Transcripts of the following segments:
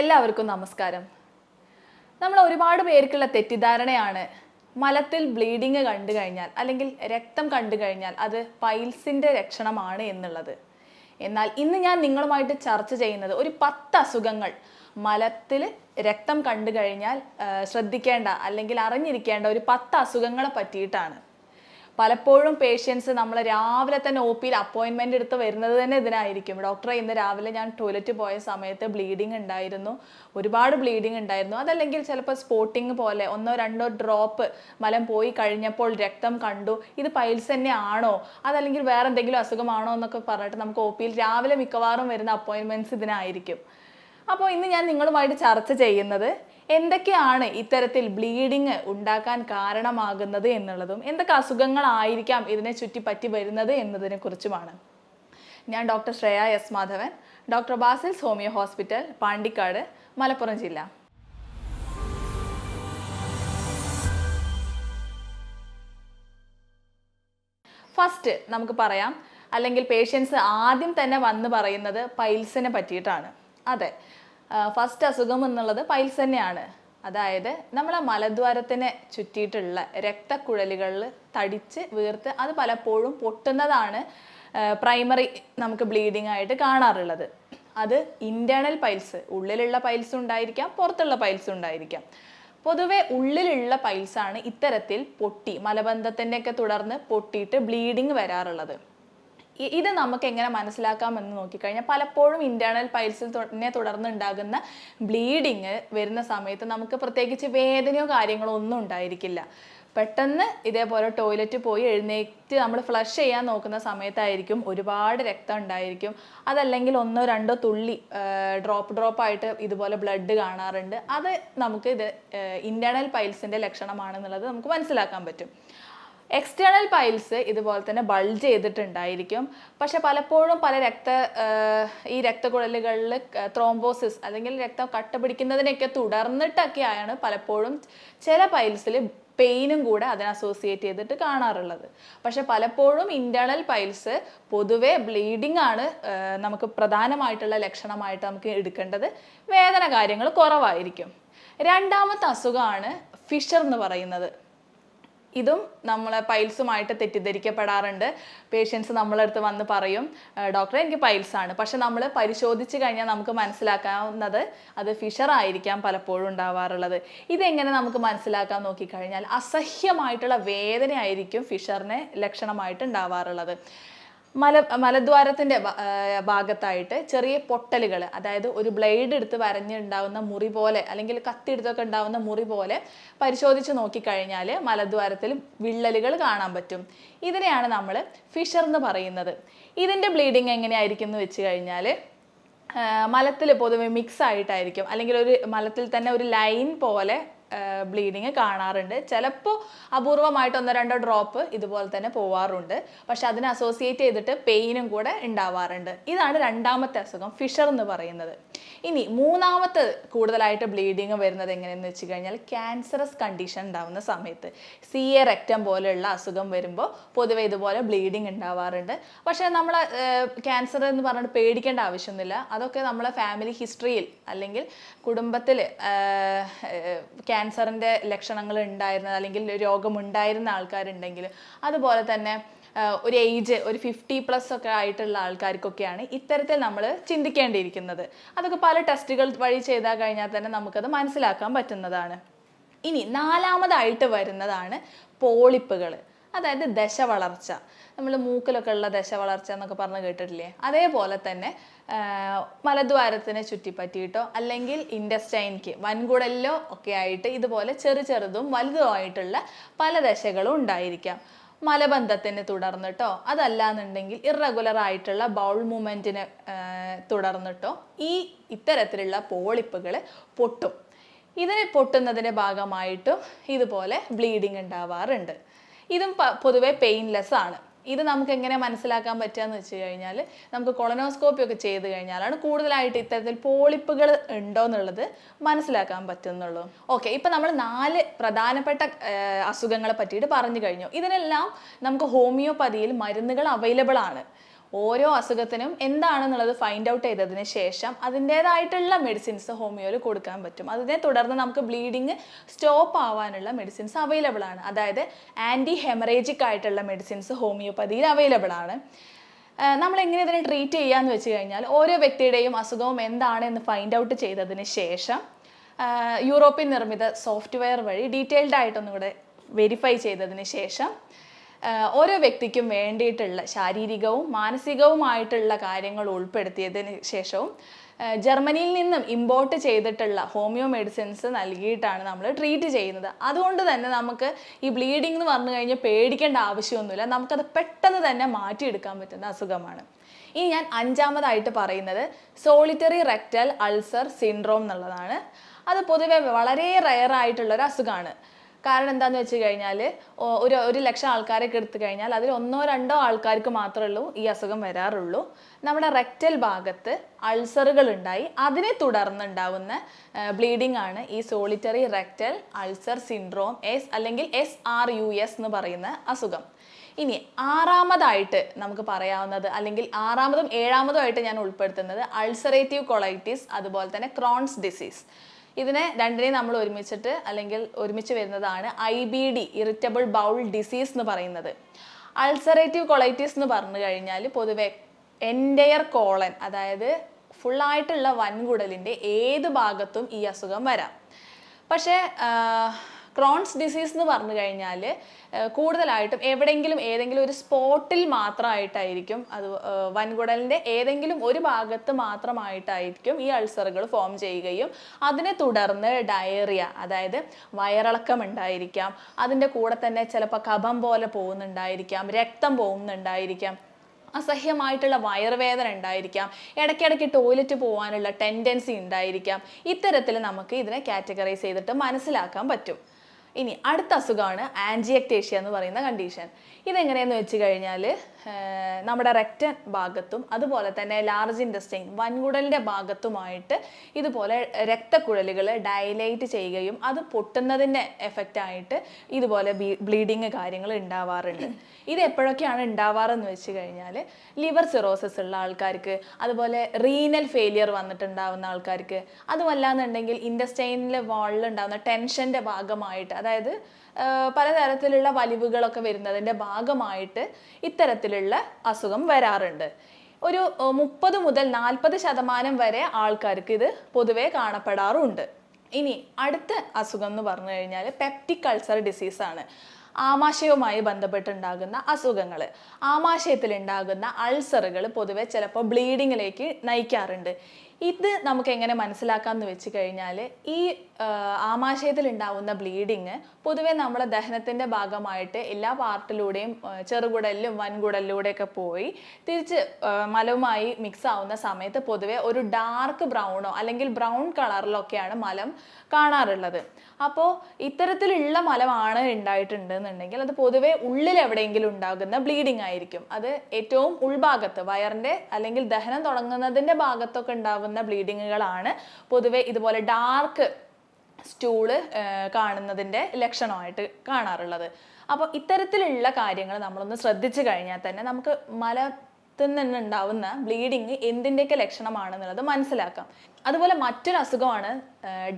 എല്ലാവർക്കും നമസ്കാരം. നമ്മൾ ഒരുപാട് പേർക്കുള്ള തെറ്റിദ്ധാരണയാണ് മലത്തിൽ ബ്ലീഡിങ് കണ്ടു കഴിഞ്ഞാൽ അല്ലെങ്കിൽ രക്തം കണ്ടു കഴിഞ്ഞാൽ അത് പൈൽസിന്റെ ലക്ഷണമാണ് എന്നുള്ളത്. എന്നാൽ ഇന്ന് ഞാൻ നിങ്ങളുമായിട്ട് ചർച്ച ചെയ്യുന്നത് ഒരു പത്ത് അസുഖങ്ങൾ മലത്തിൽ രക്തം കണ്ടു കഴിഞ്ഞാൽ ശ്രദ്ധിക്കേണ്ട അല്ലെങ്കിൽ അറിഞ്ഞിരിക്കേണ്ട ഒരു പത്ത് അസുഖങ്ങളെ പറ്റിയിട്ടാണ്. പലപ്പോഴും പേഷ്യൻസ് നമ്മൾ രാവിലെ തന്നെ ഒ പിയിൽ അപ്പോയിൻമെന്റ് എടുത്ത് വരുന്നത് തന്നെ ഇതിനായിരിക്കും. ഡോക്ടറെ ഇന്ന് രാവിലെ ഞാൻ ടോയ്ലറ്റ് പോയ സമയത്ത് ബ്ലീഡിങ് ഉണ്ടായിരുന്നു. ഒരുപാട് ബ്ലീഡിങ് ഉണ്ടായിരുന്നു. അതല്ലെങ്കിൽ ചിലപ്പോൾ സ്പോട്ടിങ് പോലെ ഒന്നോ രണ്ടോ ഡ്രോപ്പ് മലം പോയി കഴിഞ്ഞപ്പോൾ രക്തം കണ്ടു. ഇത് പൈൽസ് തന്നെ ആണോ അതല്ലെങ്കിൽ വേറെ എന്തെങ്കിലും അസുഖമാണോ എന്നൊക്കെ പറഞ്ഞിട്ട് നമുക്ക് ഒ പിയിൽ രാവിലെ മിക്കവാറും വരുന്ന അപ്പോയിൻമെന്റ്സ് ഇതിനായിരിക്കും. അപ്പോൾ ഇന്ന് ഞാൻ നിങ്ങളുമായിട്ട് ചർച്ച ചെയ്യുന്നത് എന്തൊക്കെയാണ് ഇത്തരത്തിൽ ബ്ലീഡിങ് ഉണ്ടാക്കാൻ കാരണമാകുന്നത് എന്നുള്ളതും എന്തൊക്കെ അസുഖങ്ങളായിരിക്കാം ഇതിനെ ചുറ്റിപ്പറ്റി വരുന്നത് എന്നതിനെ കുറിച്ചുമാണ്. ഞാൻ doctor Shreya S Madhavan doctor Basil's homeo hospital Pandikkad Malappuram ജില്ല. ഫസ്റ്റ് നമുക്ക് പറയാം അല്ലെങ്കിൽ പേഷ്യൻസ് ആദ്യം തന്നെ വന്ന് പറയുന്നത് പൈൽസിനെ പറ്റിയിട്ടാണ്. അതെ ഫസ്റ്റ് അസുഖം എന്നുള്ളത് പൈൽസ് തന്നെയാണ്. അതായത് നമ്മളെ മലദ്വാരത്തിനെ ചുറ്റിയിട്ടുള്ള രക്തക്കുഴലുകളിൽ തടിച്ച് വീർത്ത് അത് പലപ്പോഴും പൊട്ടുന്നതാണ് പ്രൈമറി നമുക്ക് ബ്ലീഡിംഗ് ആയിട്ട് കാണാറുള്ളത്. അത് ഇന്റേണൽ പൈൽസ് ഉള്ളിലുള്ള പൈൽസ് ഉണ്ടായിരിക്കാം പുറത്തുള്ള പൈൽസ് ഉണ്ടായിരിക്കാം. പൊതുവെ ഉള്ളിലുള്ള പൈൽസാണ് ഇത്തരത്തിൽ പൊട്ടി മലബന്ധത്തിന്റെയൊക്കെ തുടർന്ന് പൊട്ടിയിട്ട് ബ്ലീഡിങ് വരാറുള്ളത്. ഇത് നമുക്ക് എങ്ങനെ മനസ്സിലാക്കാമെന്ന് നോക്കിക്കഴിഞ്ഞാൽ പലപ്പോഴും ഇന്റേണൽ പൈൽസിൽ തന്നെ തുടർന്നുണ്ടാകുന്ന ബ്ലീഡിങ് വരുന്ന സമയത്ത് നമുക്ക് പ്രത്യേകിച്ച് വേദനയോ കാര്യങ്ങളോ ഒന്നും ഉണ്ടായിരിക്കില്ല. പെട്ടെന്ന് ഇതേപോലെ ടോയ്ലറ്റ് പോയി എഴുന്നേറ്റ് നമ്മൾ ഫ്ലഷ് ചെയ്യാൻ നോക്കുന്ന സമയത്തായിരിക്കും ഒരുപാട് രക്തം ഉണ്ടായിരിക്കും. അതല്ലെങ്കിൽ ഒന്നോ രണ്ടോ തുള്ളി ഡ്രോപ്പ് ഡ്രോപ്പ് ആയിട്ട് ഇതുപോലെ ബ്ലഡ് കാണാറുണ്ട്. അത് നമുക്ക് ഇത് ഇന്റേണൽ പൈൽസിന്റെ ലക്ഷണമാണെന്നുള്ളത് നമുക്ക് മനസ്സിലാക്കാൻ പറ്റും. എക്സ്റ്റേണൽ പൈൽസ് ഇതുപോലെ തന്നെ ബൾജ് ചെയ്തിട്ടുണ്ടായിരിക്കും. പക്ഷെ പലപ്പോഴും പല രക്ത ഈ രക്തക്കുഴലുകളിൽ ത്രോംബോസിസ് അല്ലെങ്കിൽ രക്തം കട്ട പിടിക്കുന്നതിനൊക്കെ തുടർന്നിട്ടൊക്കെയാണ് പലപ്പോഴും ചില പൈൽസിൽ പെയിനും കൂടെ അതിനെ അസോസിയേറ്റ് ചെയ്തിട്ട് കാണാറുള്ളത്. പക്ഷെ പലപ്പോഴും ഇന്റേണൽ പൈൽസ് പൊതുവെ ബ്ലീഡിംഗ് ആണ് നമുക്ക് പ്രധാനമായിട്ടുള്ള ലക്ഷണമായിട്ട് നമുക്ക് എടുക്കേണ്ടത്. വേദന കാര്യങ്ങൾ കുറവായിരിക്കും. രണ്ടാമത്തെ അസുഖമാണ് ഫിഷർ എന്ന് പറയുന്നത്. ഇതും നമ്മളെ പൈൽസുമായിട്ട് തെറ്റിദ്ധരിക്കപ്പെടാറുണ്ട്. പേഷ്യൻസ് നമ്മളെ അടുത്ത് വന്ന് പറയും ഡോക്ടറെ എനിക്ക് പൈൽസ് ആണ് പക്ഷെ നമ്മൾ പരിശോധിച്ച് കഴിഞ്ഞാൽ നമുക്ക് മനസ്സിലാക്കാവുന്നത് അത് ഫിഷർ ആയിരിക്കാം പലപ്പോഴും ഉണ്ടാവാറുള്ളത്. ഇതെങ്ങനെ നമുക്ക് മനസ്സിലാക്കാൻ നോക്കിക്കഴിഞ്ഞാൽ അസഹ്യമായിട്ടുള്ള വേദനയായിരിക്കും ഫിഷറിനെ ലക്ഷണമായിട്ട് ഉണ്ടാവാറുള്ളത്. മല മലദ്വാരത്തിന്റെ ഭാഗത്തായിട്ട് ചെറിയ പൊട്ടലുകൾ അതായത് ഒരു ബ്ലേഡ് എടുത്ത് വരഞ്ഞുണ്ടാവുന്ന മുറി പോലെ അല്ലെങ്കിൽ കത്തി എടുത്തൊക്കെ ഉണ്ടാവുന്ന മുറി പോലെ പരിശോധിച്ച് നോക്കിക്കഴിഞ്ഞാൽ മലദ്വാരത്തിൽ വിള്ളലുകൾ കാണാൻ പറ്റും. ഇതിനെയാണ് നമ്മൾ ഫിഷർ എന്ന് പറയുന്നത്. ഇതിന്റെ ബ്ലീഡിങ് എങ്ങനെയായിരിക്കും എന്ന് വെച്ച് കഴിഞ്ഞാൽ മലത്തിൽ പൊതുവെ മിക്സ് ആയിട്ടായിരിക്കും. അല്ലെങ്കിൽ ഒരു മലത്തിൽ തന്നെ ഒരു ലൈൻ പോലെ ബ്ലീഡിങ് കാണാറുണ്ട്. ചിലപ്പോൾ അപൂർവമായിട്ട് ഒന്നോ രണ്ടോ ഡ്രോപ്പ് ഇതുപോലെ തന്നെ പോവാറുണ്ട്. പക്ഷെ അതിനെ അസോസിയേറ്റ് ചെയ്തിട്ട് പെയിനും കൂടെ ഉണ്ടാവാറുണ്ട്. ഇതാണ് രണ്ടാമത്തെ അസുഖം ഫിഷർ എന്ന് പറയുന്നത്. ഇനി മൂന്നാമത്തെ കൂടുതലായിട്ട് ബ്ലീഡിങ് വരുന്നത് എങ്ങനെയെന്ന് വെച്ച് കഴിഞ്ഞാൽ ക്യാൻസറസ് കണ്ടീഷൻ ഉണ്ടാവുന്ന സമയത്ത്. സി എ റെക്റ്റം പോലെയുള്ള അസുഖം വരുമ്പോൾ പൊതുവെ ഇതുപോലെ ബ്ലീഡിങ് ഉണ്ടാവാറുണ്ട്. പക്ഷേ നമ്മൾ ക്യാൻസർ എന്ന് പറഞ്ഞിട്ട് പേടിക്കേണ്ട ആവശ്യമൊന്നുമില്ല. അതൊക്കെ നമ്മളെ ഫാമിലി ഹിസ്റ്ററിയിൽ അല്ലെങ്കിൽ കുടുംബത്തിൽ ക്യാൻസറിന്റെ ലക്ഷണങ്ങൾ ഉണ്ടായിരുന്നത് അല്ലെങ്കിൽ രോഗമുണ്ടായിരുന്ന ആൾക്കാരുണ്ടെങ്കിൽ അതുപോലെ തന്നെ ഒരു ഏജ് ഒരു ഫിഫ്റ്റി പ്ലസ് ഒക്കെ ആയിട്ടുള്ള ആൾക്കാർക്കൊക്കെയാണ് ഇത്തരത്തിൽ നമ്മൾ ചിന്തിക്കേണ്ടിയിരിക്കുന്നത്. അതൊക്കെ പല ടെസ്റ്റുകൾ വഴി ചെയ്താൽ കഴിഞ്ഞാൽ തന്നെ നമുക്കത് മനസ്സിലാക്കാൻ പറ്റുന്നതാണ്. ഇനി നാലാമതായിട്ട് വരുന്നതാണ് പോളിപ്പുകൾ. അതായത് ദശ വളർച്ച. നമ്മൾ മൂക്കിലൊക്കെ ഉള്ള ദശ വളർച്ച എന്നൊക്കെ പറഞ്ഞ് കേട്ടിട്ടില്ലേ? അതേപോലെ തന്നെ മലദ്വാരത്തിനെ ചുറ്റിപ്പറ്റിയിട്ടോ അല്ലെങ്കിൽ ഇൻഡസ്റ്റൈൻക്ക് വൻകുടലിലോ ഒക്കെ ആയിട്ട് ഇതുപോലെ ചെറു ചെറുതും വലുതുമായിട്ടുള്ള പല ദശകളും ഉണ്ടായിരിക്കാം. മലബന്ധത്തിന് തുടർന്നിട്ടോ അതല്ലാന്നുണ്ടെങ്കിൽ ഇറഗുലർ ആയിട്ടുള്ള ബൗൾ മൂമെന്റിനെ തുടർന്നിട്ടോ ഈ ഇത്തരത്തിലുള്ള പോളിപ്പുകൾ പൊട്ടും. ഇതിനെ പൊട്ടുന്നതിന്റെ ഭാഗമായിട്ടും ഇതുപോലെ ബ്ലീഡിങ് ഉണ്ടാവാറുണ്ട്. ഇതും പൊതുവെ പെയിൻലെസ് ആണ്. ഇത് നമുക്ക് എങ്ങനെ മനസ്സിലാക്കാൻ പറ്റുകയെന്ന് വെച്ച് കഴിഞ്ഞാൽ നമുക്ക് കൊളനോസ്കോപ്പി ഒക്കെ ചെയ്ത് കഴിഞ്ഞാലാണ് കൂടുതലായിട്ട് ഇത്തരത്തിൽ പോളിപ്പുകൾ ഉണ്ടോ എന്നുള്ളത് മനസ്സിലാക്കാൻ പറ്റുന്നുള്ളൂ. ഓക്കെ ഇപ്പം നമ്മൾ നാല് പ്രധാനപ്പെട്ട അസുഖങ്ങളെ പറ്റിയിട്ട് പറഞ്ഞു കഴിഞ്ഞു. ഇതിനെല്ലാം നമുക്ക് ഹോമിയോപ്പതിയിൽ മരുന്നുകൾ അവൈലബിൾ ആണ്. ഓരോ അസുഖത്തിനും എന്താണെന്നുള്ളത് ഫൈൻഡ് ഔട്ട് ചെയ്തതിന് ശേഷം അതിന്റേതായിട്ടുള്ള മെഡിസിൻസ് ഹോമിയോയിൽ കൊടുക്കാൻ പറ്റും. അതിനെ തുടർന്ന് നമുക്ക് ബ്ലീഡിങ് സ്റ്റോപ്പ് ആവാനുള്ള മെഡിസിൻസ് അവൈലബിൾ ആണ്. അതായത് ആന്റി ഹെമറേജിക് ആയിട്ടുള്ള മെഡിസിൻസ് ഹോമിയോപ്പതിയിൽ അവൈലബിൾ ആണ്. നമ്മൾ എങ്ങനെ ഇതിനെ ട്രീറ്റ് ചെയ്യാന്ന് വെച്ച് കഴിഞ്ഞാൽ ഓരോ വ്യക്തിയുടെയും അസുഖവും എന്താണെന്ന് ഫൈൻഡ് ഔട്ട് ചെയ്തതിന് ശേഷം യൂറോപ്യൻ നിർമ്മിത സോഫ്റ്റ്വെയർ വഴി ഡീറ്റെയിൽഡ് ആയിട്ടൊന്നും കൂടെ വെരിഫൈ ചെയ്തതിന് ശേഷം ഓരോ വ്യക്തിക്കും വേണ്ടിയിട്ടുള്ള ശാരീരികവും മാനസികവുമായിട്ടുള്ള കാര്യങ്ങൾ ഉൾപ്പെടുത്തിയതിന് ശേഷവും ജർമ്മനിയിൽ നിന്നും ഇമ്പോർട്ട് ചെയ്തിട്ടുള്ള ഹോമിയോ മെഡിസിൻസ് നൽകിയിട്ടാണ് നമ്മൾ ട്രീറ്റ് ചെയ്യുന്നത്. അതുകൊണ്ട് തന്നെ നമുക്ക് ഈ ബ്ലീഡിംഗ് എന്ന് പറഞ്ഞു കഴിഞ്ഞാൽ പേടിക്കേണ്ട ആവശ്യമൊന്നുമില്ല. നമുക്കത് പെട്ടെന്ന് തന്നെ മാറ്റിയെടുക്കാൻ പറ്റുന്ന അസുഖമാണ്. ഇനി ഞാൻ അഞ്ചാമതായിട്ട് പറയുന്നത് സോളിറ്ററി റെക്റ്റൽ അൾസർ സിൻഡ്രോം എന്നുള്ളതാണ്. അത് പൊതുവെ വളരെ റയർ ആയിട്ടുള്ള ഒരു അസുഖമാണ്. കാരണം എന്താന്ന് വെച്ച് കഴിഞ്ഞാൽ ഒരു ഒരു ലക്ഷം ആൾക്കാരൊക്കെ എടുത്തു കഴിഞ്ഞാൽ അതിൽ ഒന്നോ രണ്ടോ ആൾക്കാർക്ക് മാത്രമേ ഉള്ളൂ ഈ അസുഖം വരാറുള്ളൂ. നമ്മുടെ റെക്റ്റൽ ഭാഗത്ത് അൾസറുകൾ ഉണ്ടായി അതിനെ തുടർന്നുണ്ടാവുന്ന ബ്ലീഡിംഗ് ആണ് ഈ solitary rectal ulcer syndrome S അല്ലെങ്കിൽ എസ് ആർ യു എസ് എന്ന് പറയുന്ന അസുഖം. ഇനി ആറാമതായിട്ട് നമുക്ക് പറയാവുന്നത് അല്ലെങ്കിൽ ആറാമതും ഏഴാമതും ആയിട്ട് ഞാൻ ഉൾപ്പെടുത്തുന്നത് അൾസറേറ്റീവ് കൊളൈറ്റിസ് അതുപോലെ തന്നെ ക്രോൺസ് ഡിസീസ് ഇതിനെ രണ്ടിനെയും നമ്മൾ ഒരുമിച്ചിട്ട് അല്ലെങ്കിൽ ഒരുമിച്ച് വരുന്നതാണ് I B D irritable bowel disease എന്ന് പറയുന്നത്. അൾസറേറ്റീവ് കൊളൈറ്റീസ് എന്ന് പറഞ്ഞു കഴിഞ്ഞാൽ പൊതുവെ എന്റയർ കോളൻ അതായത് ഫുള്ളായിട്ടുള്ള വൻകുടലിന്റെ ഏത് ഭാഗത്തും ഈ അസുഖം വരാം. പക്ഷേ ക്രോൺസ് ഡിസീസ് എന്ന് പറഞ്ഞു കഴിഞ്ഞാൽ കൂടുതലായിട്ടും എവിടെയെങ്കിലും ഏതെങ്കിലും ഒരു സ്പോട്ടിൽ മാത്രമായിട്ടായിരിക്കും അത് വൻകുടലിന്റെ ഏതെങ്കിലും ഒരു ഭാഗത്ത് മാത്രമായിട്ടായിരിക്കും ഈ അൾസറുകൾ ഫോം ചെയ്യുകയും അതിനെ തുടർന്ന് ഡയറിയ അതായത് വയറിളക്കം ഉണ്ടായിരിക്കാം അതിന്റെ കൂടെ തന്നെ ചിലപ്പോൾ കഫം പോലെ പോകുന്നുണ്ടായിരിക്കാം രക്തം പോകുന്നുണ്ടായിരിക്കാം അസഹ്യമായിട്ടുള്ള വയറുവേദന ഉണ്ടായിരിക്കാം ഇടയ്ക്കിടയ്ക്ക് ടോയ്ലറ്റ് പോകാനുള്ള ടെൻഡൻസി ഉണ്ടായിരിക്കാം. ഇത്തരത്തിൽ നമുക്ക് ഇതിനെ കാറ്റഗറൈസ് ചെയ്തിട്ട് മനസ്സിലാക്കാൻ പറ്റും. ഇനി അടുത്ത അസുഖമാണ് ആൻജിയക്ടേഷ്യ എന്ന് പറയുന്ന കണ്ടീഷൻ ഇതെങ്ങനെയെന്ന് വെച്ച് കഴിഞ്ഞാൽ നമ്മുടെ റെക്റ്റൻ ഭാഗത്തും അതുപോലെ തന്നെ ലാർജ് ഇൻഡസ്റ്റൈൻ വൻകുടലിന്റെ ഭാഗത്തുമായിട്ട് ഇതുപോലെ രക്തക്കുഴലുകൾ ഡയലൈറ്റ് ചെയ്യുകയും അത് പൊട്ടുന്നതിന്റെ എഫക്റ്റായിട്ട് ഇതുപോലെ ബ്ലീഡിങ് കാര്യങ്ങൾ ഉണ്ടാവാറുണ്ട്. ഇത് എപ്പോഴൊക്കെയാണ് ഉണ്ടാവാറെന്ന് വെച്ച് കഴിഞ്ഞാൽ ലിവർ സിറോസിസ് ഉള്ള ആൾക്കാർക്ക് അതുപോലെ റീനൽ ഫെയിലിയർ വന്നിട്ടുണ്ടാവുന്ന ആൾക്കാർക്ക്. അതുമല്ലാന്നുണ്ടെങ്കിൽ ഇൻഡസ്റ്റൈനിലെ വാളിൽ ഉണ്ടാകുന്ന ടെൻഷന്റെ ഭാഗമായിട്ട് അതായത് പലതരത്തിലുള്ള വലിവുകളൊക്കെ വരുന്നതിന്റെ ഭാഗമായിട്ട് ഇത്തരത്തിലുള്ള അസുഖം വരാറുണ്ട്. ഒരു മുപ്പത് മുതൽ നാൽപ്പത് ശതമാനം വരെ ആൾക്കാർക്ക് ഇത് പൊതുവേ കാണപ്പെടാറുണ്ട്. ഇനി അടുത്ത അസുഖം എന്ന് പറഞ്ഞു കഴിഞ്ഞാൽ പെപ്റ്റിക് അൾസർ ഡിസീസാണ് ആമാശയവുമായി ബന്ധപ്പെട്ടുണ്ടാകുന്ന അസുഖങ്ങൾ ആമാശയത്തിൽ ഉണ്ടാകുന്ന അൾസറുകൾ പൊതുവെ ചിലപ്പോൾ ബ്ലീഡിങ്ങിലേക്ക് നയിക്കാറുണ്ട്. ഇത് നമുക്ക് എങ്ങനെ മനസ്സിലാക്കാമെന്ന് വെച്ച് കഴിഞ്ഞാൽ ഈ ആമാശയത്തിൽ ഉണ്ടാവുന്ന ബ്ലീഡിങ് പൊതുവെ നമ്മുടെ ദഹനത്തിന്റെ ഭാഗമായിട്ട് എല്ലാ പാർട്ടിലൂടെയും ചെറുകുടലിലും വൻകുടലിലൂടെയൊക്കെ പോയി തിരിച്ച് മലവുമായി മിക്സ് ആവുന്ന സമയത്ത് പൊതുവെ ഒരു ഡാർക്ക് ബ്രൗണോ അല്ലെങ്കിൽ ബ്രൗൺ കളറിലൊക്കെയാണ് മലം കാണാറുള്ളത്. അപ്പോൾ ഇത്തരത്തിലുള്ള മലമാണ് ഉണ്ടായിട്ടുണ്ടെന്നുണ്ടെങ്കിൽ അത് പൊതുവെ ഉള്ളിൽ എവിടെയെങ്കിലും ഉണ്ടാകുന്ന ബ്ലീഡിംഗ് ആയിരിക്കും. അത് ഏറ്റവും ഉൾഭാഗത്ത് വയറിന്റെ അല്ലെങ്കിൽ ദഹനം തുടങ്ങുന്നതിന്റെ ഭാഗത്തൊക്കെ ഉണ്ടാകുന്ന ബ്ലീഡിങ്ങുകളാണ്. പൊതുവെ ഇതുപോലെ ഡാർക്ക് സ്റ്റൂൾ കാണുന്നതിന്റെ ലക്ഷണമായിട്ട് കാണാറുള്ളത്. അപ്പോൾ ഇത്തരത്തിലുള്ള കാര്യങ്ങൾ നമ്മളൊന്ന് ശ്രദ്ധിച്ചു കഴിഞ്ഞാൽ തന്നെ നമുക്ക് മല നിന്നുണ്ടാവുന്ന ബ്ലീഡിങ് എന്തിന്റെയൊക്കെ ലക്ഷണമാണെന്നുള്ളത് മനസ്സിലാക്കാം. അതുപോലെ മറ്റൊരു അസുഖമാണ്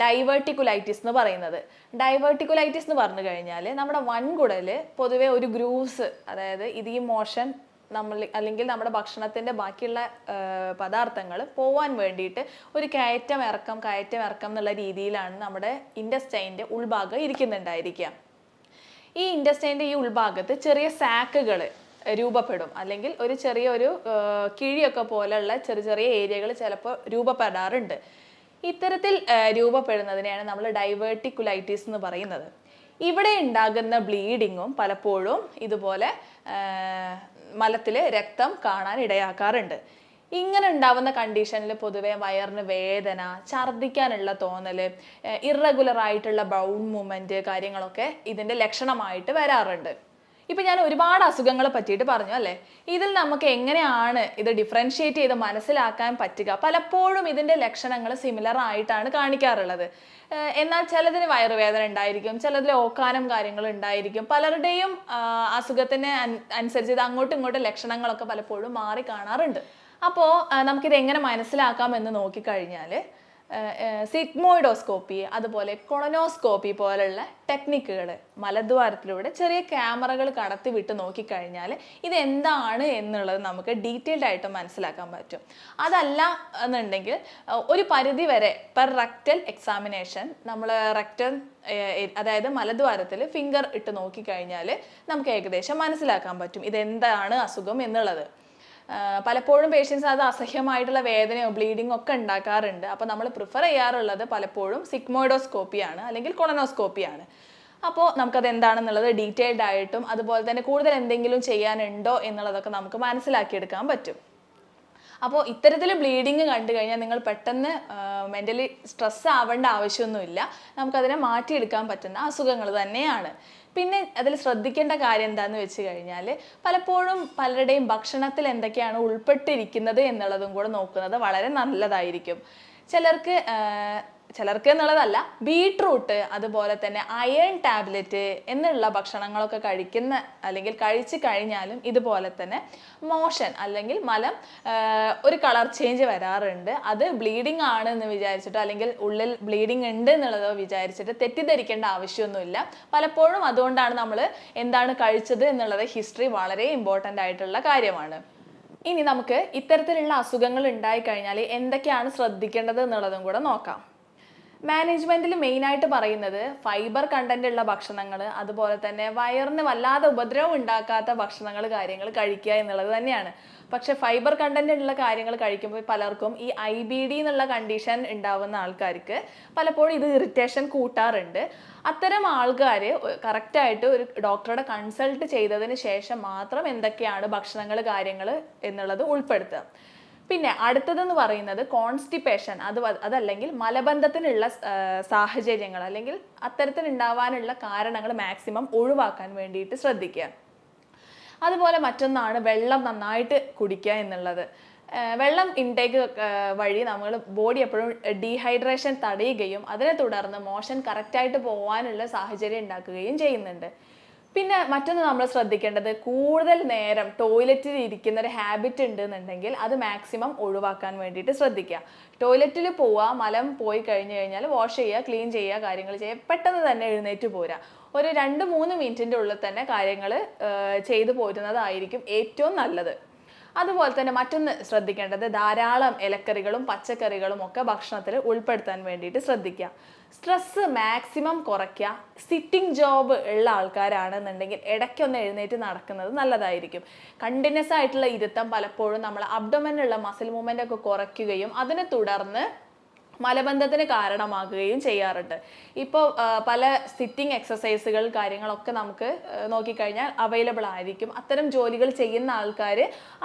ഡൈവേർട്ടിക്കുലൈറ്റിസ് എന്ന് പറയുന്നത്. ഡൈവേർട്ടിക്കുലൈറ്റിസ് എന്ന് പറഞ്ഞു കഴിഞ്ഞാൽ നമ്മുടെ വൻകുടൽ പൊതുവെ ഒരു ഗ്രൂവ്സ് അതായത് ഇത് ഈ മോഷൻ നമ്മൾ അല്ലെങ്കിൽ നമ്മുടെ ഭക്ഷണത്തിന്റെ ബാക്കിയുള്ള പദാർത്ഥങ്ങൾ പോവാൻ വേണ്ടിയിട്ട് ഒരു കയറ്റം ഇറക്കം കയറ്റം ഇറക്കം എന്നുള്ള രീതിയിലാണ് നമ്മുടെ ഇൻഡസ്റ്റൈന്റെ ഉൾഭാഗം ഇരിക്കുന്നുണ്ടായിരിക്കുക. ഈ ഇൻഡസ്റ്റൈന്റെ ഈ ഉൾഭാഗത്ത് ചെറിയ സാക്കുകൾ രൂപപ്പെടും. അല്ലെങ്കിൽ ഒരു ചെറിയ ഒരു കിഴിയൊക്കെ പോലെയുള്ള ചെറിയ ചെറിയ ഏരിയകൾ ചിലപ്പോൾ രൂപപ്പെടാറുണ്ട്. ഇത്തരത്തിൽ രൂപപ്പെടുന്നതിനെയാണ് നമ്മൾ ഡൈവേർട്ടിക്കുലൈറ്റിസ് എന്ന് പറയുന്നത്. ഇവിടെ ഉണ്ടാകുന്ന ബ്ലീഡിങ്ങും പലപ്പോഴും ഇതുപോലെ മലത്തിൽ രക്തം കാണാൻ ഇടയാക്കാറുണ്ട്. ഇങ്ങനെ ഉണ്ടാവുന്ന കണ്ടീഷനിൽ പൊതുവെ വയറിന് വേദന ഛർദ്ദിക്കാനുള്ള തോന്നൽ ഇറഗുലർ ആയിട്ടുള്ള ബൗൺ മൂവ്മെന്റ് കാര്യങ്ങളൊക്കെ ഇതിന്റെ ലക്ഷണമായിട്ട് വരാറുണ്ട്. ഇപ്പം ഞാൻ ഒരുപാട് അസുഖങ്ങളെ പറ്റിയിട്ട് പറഞ്ഞു അല്ലേ? ഇതിൽ നമുക്ക് എങ്ങനെയാണ് ഇത് ഡിഫറൻഷ്യേറ്റ് ചെയ്ത് മനസ്സിലാക്കാൻ പറ്റുക? പലപ്പോഴും ഇതിന്റെ ലക്ഷണങ്ങൾ സിമിലർ ആയിട്ടാണ് കാണിക്കാറുള്ളത്. എന്നാൽ ചിലതിന് വയറുവേദന ഉണ്ടായിരിക്കും ചിലതിൽ ഓക്കാനം കാര്യങ്ങൾ ഉണ്ടായിരിക്കും. പലരുടെയും അസുഖത്തിന് അനുസരിച്ച് ഇത് അങ്ങോട്ടും ഇങ്ങോട്ടും ലക്ഷണങ്ങളൊക്കെ പലപ്പോഴും മാറി കാണാറുണ്ട്. അപ്പോൾ നമുക്കിത് എങ്ങനെ മനസ്സിലാക്കാം എന്ന് നോക്കിക്കഴിഞ്ഞാൽ സിഗ്മോയിഡോസ്കോപ്പി അതുപോലെ കൊളനോസ്കോപ്പി പോലുള്ള ടെക്നിക്കുകൾ മലദ്വാരത്തിലൂടെ ചെറിയ ക്യാമറകൾ കടത്തി വിട്ട് നോക്കിക്കഴിഞ്ഞാൽ ഇതെന്താണ് എന്നുള്ളത് നമുക്ക് ഡീറ്റെയിൽഡ് ആയിട്ട് മനസ്സിലാക്കാൻ പറ്റും. അതല്ല എന്നുണ്ടെങ്കിൽ ഒരു പരിധി വരെ പെർ റെക്റ്റൽ എക്സാമിനേഷൻ നമ്മൾ റെക്റ്റൽ അതായത് മലദ്വാരത്തിൽ ഫിംഗർ ഇട്ട് നോക്കിക്കഴിഞ്ഞാൽ നമുക്ക് ഏകദേശം മനസ്സിലാക്കാൻ പറ്റും ഇതെന്താണ് അസുഖം എന്നുള്ളത്. പലപ്പോഴും പേഷ്യൻസ് അത് അസഹ്യമായിട്ടുള്ള വേദനയോ ബ്ലീഡിങ്ങോ ഒക്കെ ഉണ്ടാക്കാറുണ്ട്. അപ്പോൾ നമ്മൾ പ്രിഫർ ചെയ്യാറുള്ളത് പലപ്പോഴും സിഗ്മോയിഡോസ്കോപ്പിയാണ് അല്ലെങ്കിൽ കൊളനോസ്കോപ്പിയാണ് അപ്പോൾ നമുക്കത് എന്താണെന്നുള്ളത് ഡീറ്റെയിൽഡ് ആയിട്ടും അതുപോലെ തന്നെ കൂടുതൽ എന്തെങ്കിലും ചെയ്യാനുണ്ടോ എന്നുള്ളതൊക്കെ നമുക്ക് മനസ്സിലാക്കിയെടുക്കാൻ പറ്റും. അപ്പോൾ ഇത്തരത്തിൽ ബ്ലീഡിങ് കണ്ടു കഴിഞ്ഞാൽ നിങ്ങൾ പെട്ടെന്ന് മെന്റലി സ്ട്രെസ് ആവേണ്ട ആവശ്യമൊന്നുമില്ല. നമുക്കതിനെ മാറ്റിയെടുക്കാൻ പറ്റുന്ന അസുഖങ്ങൾ തന്നെയാണ്. പിന്നെ അതിൽ ശ്രദ്ധിക്കേണ്ട കാര്യം എന്താണെന്ന് വെച്ച് കഴിഞ്ഞാൽ പലപ്പോഴും പലരുടെയും ഭക്ഷണത്തിൽ എന്തൊക്കെയാണ് ഉൾപ്പെട്ടിരിക്കുന്നത് എന്നുള്ളതും കൂടെ നോക്കുന്നത് വളരെ നല്ലതായിരിക്കും. ചിലർക്ക് ചിലർക്ക് എന്നുള്ളതല്ല ബീട്രൂട്ട് അതുപോലെ തന്നെ അയൺ ടാബ്ലറ്റ് എന്നുള്ള ഭക്ഷണങ്ങളൊക്കെ കഴിക്കുന്ന അല്ലെങ്കിൽ കഴിച്ചു കഴിഞ്ഞാലും ഇതുപോലെ തന്നെ മോഷൻ അല്ലെങ്കിൽ മലം ഒരു കളർ ചേഞ്ച് വരാറുണ്ട്. അത് ബ്ലീഡിംഗ് ആണ് എന്ന് വിചാരിച്ചിട്ടോ അല്ലെങ്കിൽ ഉള്ളിൽ ബ്ലീഡിംഗ് ഉണ്ട് എന്നുള്ളതോ വിചാരിച്ചിട്ട് തെറ്റിദ്ധരിക്കേണ്ട ആവശ്യമൊന്നുമില്ല. പലപ്പോഴും അതുകൊണ്ടാണ് നമ്മൾ എന്താണ് കഴിച്ചത് എന്നുള്ളത് ഹിസ്റ്ററി വളരെ ഇമ്പോർട്ടന്റ് ആയിട്ടുള്ള കാര്യമാണ്. ഇനി നമുക്ക് ഇത്തരത്തിലുള്ള അസുഖങ്ങൾ ഉണ്ടായിക്കഴിഞ്ഞാൽ എന്തൊക്കെയാണ് ശ്രദ്ധിക്കേണ്ടത് എന്നുള്ളതും കൂടെ നോക്കാം. മാനേജ്മെന്റിൽ മെയിനായിട്ട് പറയുന്നത് ഫൈബർ കണ്ടന്റ് ഉള്ള ഭക്ഷണങ്ങൾ അതുപോലെ തന്നെ വയറിന് വല്ലാതെ ഉപദ്രവം ഉണ്ടാക്കാത്ത ഭക്ഷണങ്ങൾ കാര്യങ്ങൾ കഴിക്കുക എന്നുള്ളത് തന്നെയാണ്. പക്ഷെ ഫൈബർ കണ്ടന്റ് ഉള്ള കാര്യങ്ങൾ കഴിക്കുമ്പോൾ പലർക്കും ഈ ഐ ബി ഡി എന്നുള്ള കണ്ടീഷൻ ഉണ്ടാവുന്ന ആൾക്കാർക്ക് പലപ്പോഴും ഇത് ഇറിറ്റേഷൻ കൂട്ടാറുണ്ട്. അത്തരം ആൾക്കാർ കറക്റ്റായിട്ട് ഒരു ഡോക്ടറുടെ കൺസൾട്ട് ചെയ്തതിന് ശേഷം മാത്രം എന്തൊക്കെയാണ് ഭക്ഷണങ്ങൾ കാര്യങ്ങൾ എന്നുള്ളത് ഉൾപ്പെടുത്തുക. പിന്നെ അടുത്തതെന്ന് പറയുന്നത് കോൺസ്റ്റിപ്പേഷൻ അത് അതല്ലെങ്കിൽ മലബന്ധത്തിനുള്ള സാഹചര്യങ്ങൾ അല്ലെങ്കിൽ അത്തരത്തിൽ ഉണ്ടാവാനുള്ള കാരണങ്ങൾ മാക്സിമം ഒഴിവാക്കാൻ വേണ്ടിയിട്ട് ശ്രദ്ധിക്കുക. അതുപോലെ മറ്റൊന്നാണ് വെള്ളം നന്നായിട്ട് കുടിക്കുക എന്നുള്ളത്. വെള്ളം ഇൻടേക്ക് വഴി നമ്മൾ ബോഡി എപ്പോഴും ഡീഹൈഡ്രേഷൻ തടയുകയും അതിനെ തുടർന്ന് മോഷൻ കറക്റ്റായിട്ട് പോകാനുള്ള സാഹചര്യം ഉണ്ടാക്കുകയും ചെയ്യുന്നുണ്ട്. പിന്നെ മറ്റൊന്ന് നമ്മൾ ശ്രദ്ധിക്കേണ്ടത് കൂടുതൽ നേരം ടോയ്ലറ്റിൽ ഇരിക്കുന്ന ഒരു ഹാബിറ്റ് ഉണ്ട് എന്നുണ്ടെങ്കിൽ അത് മാക്സിമം ഒഴിവാക്കാൻ വേണ്ടിയിട്ട് ശ്രദ്ധിക്കുക. ടോയ്ലറ്റിൽ പോവുക മലം പോയി കഴിഞ്ഞു കഴിഞ്ഞാൽ വാഷ് ചെയ്യുക ക്ലീൻ ചെയ്യുക കാര്യങ്ങൾ ചെയ്യുക പെട്ടെന്ന് തന്നെ എഴുന്നേറ്റ് പോരുക. ഒരു രണ്ട് മൂന്ന് മിനിറ്റിന്റെ ഉള്ളിൽ തന്നെ കാര്യങ്ങൾ ചെയ്തു പോരുന്നതായിരിക്കും ഏറ്റവും നല്ലത്. അതുപോലെ തന്നെ മറ്റൊന്ന് ശ്രദ്ധിക്കേണ്ടത് ധാരാളം ഇലക്കറികളും പച്ചക്കറികളും ഒക്കെ ഭക്ഷണത്തിൽ ഉൾപ്പെടുത്താൻ വേണ്ടിയിട്ട് ശ്രദ്ധിക്കുക. സ്ട്രെസ്സ് മാക്സിമം കുറയ്ക്കുക. സിറ്റിംഗ് ജോബ് ഉള്ള ആൾക്കാരാണെന്നുണ്ടെങ്കിൽ ഇടയ്ക്കൊന്ന് എഴുന്നേറ്റ് നടക്കുന്നത് നല്ലതായിരിക്കും. കണ്ടിന്യൂസ് ആയിട്ടുള്ള ഇരുത്തം പലപ്പോഴും നമ്മൾ അബ്ഡമനുള്ള മസിൽ മൂവ്മെന്റ് ഒക്കെ കുറയ്ക്കുകയും അതിനെ തുടർന്ന് മലബന്ധത്തിന് കാരണമാകുകയും ചെയ്യാറുണ്ട്. ഇപ്പോൾ പല സിറ്റിംഗ് എക്സസൈസുകൾ കാര്യങ്ങളൊക്കെ നമുക്ക് നോക്കിക്കഴിഞ്ഞാൽ അവൈലബിൾ ആയിരിക്കും. അത്തരം ജോലികൾ ചെയ്യുന്ന ആൾക്കാർ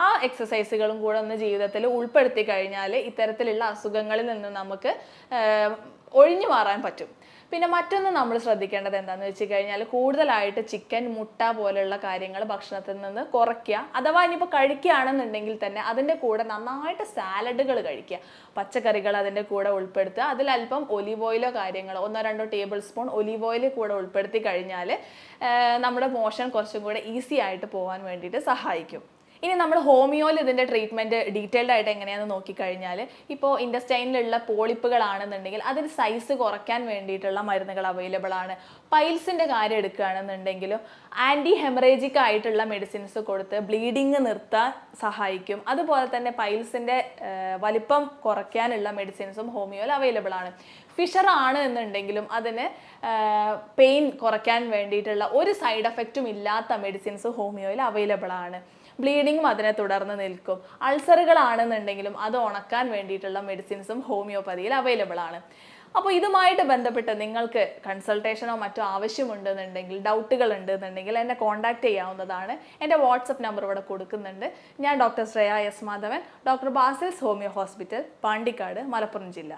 ആ എക്സസൈസുകളും കൂടെ ഒന്ന് ജീവിതത്തിൽ ഉൾപ്പെടുത്തി കഴിഞ്ഞാൽ ഇത്തരത്തിലുള്ള അസുഖങ്ങളിൽ നിന്ന് നമുക്ക് ഒഴിഞ്ഞു മാറാൻ പറ്റും. പിന്നെ മറ്റൊന്ന് നമ്മൾ ശ്രദ്ധിക്കേണ്ടത് എന്താണെന്ന് വെച്ച് കഴിഞ്ഞാൽ കൂടുതലായിട്ട് ചിക്കൻ മുട്ട പോലെയുള്ള കാര്യങ്ങൾ ഭക്ഷണത്തിൽ നിന്ന് കുറയ്ക്കുക. അഥവാ ഇനിയിപ്പോൾ കഴിക്കുകയാണെന്നുണ്ടെങ്കിൽ തന്നെ അതിന്റെ കൂടെ നന്നായിട്ട് സാലഡുകൾ കഴിക്കുക. പച്ചക്കറികൾ അതിന്റെ കൂടെ ഉൾപ്പെടുത്തുക. അതിൽ അല്പം ഒലീവ് ഓയിലോ കാര്യങ്ങളോ ഒന്നോ രണ്ടോ ടേബിൾ സ്പൂൺ ഒലീവ് ഓയിൽ കൂടെ ഉൾപ്പെടുത്തി കഴിഞ്ഞാൽ നമ്മുടെ മോഷൻ കുറച്ചും കൂടെ ഈസി ആയിട്ട് പോകാൻ വേണ്ടിയിട്ട് സഹായിക്കും. ഇനി നമ്മൾ ഹോമിയോയിൽ ഇതിന്റെ ട്രീറ്റ്മെന്റ് ഡീറ്റെയിൽഡ് ആയിട്ട് എങ്ങനെയാണെന്ന് നോക്കിക്കഴിഞ്ഞാൽ ഇപ്പോൾ ഇൻഡസ്റ്റൈനിലുള്ള പോളിപ്പുകളാണെന്നുണ്ടെങ്കിൽ അതിന് സൈസ് കുറയ്ക്കാൻ വേണ്ടിയിട്ടുള്ള മരുന്നുകൾ അവൈലബിൾ ആണ്. പൈൽസിന്റെ കാര്യം എടുക്കുകയാണെന്നുണ്ടെങ്കിലും ആന്റി ഹെമറേജിക് ആയിട്ടുള്ള മെഡിസിൻസ് കൊടുത്ത് ബ്ലീഡിങ് നിർത്താൻ സഹായിക്കും. അതുപോലെ തന്നെ പൈൽസിന്റെ വലിപ്പം കുറയ്ക്കാനുള്ള മെഡിസിൻസും ഹോമിയോയിൽ അവൈലബിൾ ആണ്. ഫിഷർ ആണ് എന്നുണ്ടെങ്കിലും അതിന് പെയിൻ കുറയ്ക്കാൻ വേണ്ടിയിട്ടുള്ള ഒരു സൈഡ് എഫക്റ്റും ഇല്ലാത്ത മെഡിസിൻസ് ഹോമിയോയിൽ അവൈലബിൾ ആണ്. ബ്ലീഡിങ്ങും അതിനെ തുടർന്ന് നിൽക്കും. അൾസറുകളാണെന്നുണ്ടെങ്കിലും അത് ഉണക്കാൻ വേണ്ടിയിട്ടുള്ള മെഡിസിൻസും ഹോമിയോപ്പതിയിൽ അവൈലബിൾ ആണ്. അപ്പോൾ ഇതുമായിട്ട് ബന്ധപ്പെട്ട് നിങ്ങൾക്ക് കൺസൾട്ടേഷനോ മറ്റോ ആവശ്യമുണ്ടെന്നുണ്ടെങ്കിൽ ഡൗട്ടുകൾ ഉണ്ടെന്നുണ്ടെങ്കിൽ എന്നെ കോൺടാക്ട് ചെയ്യാവുന്നതാണ്. എന്റെ വാട്സപ്പ് നമ്പർ ഇവിടെ കൊടുക്കുന്നുണ്ട്. ഞാൻ doctor Shreya S Madhavan doctor Basil's homeo hospital Pandikkad Malappuram ജില്ല.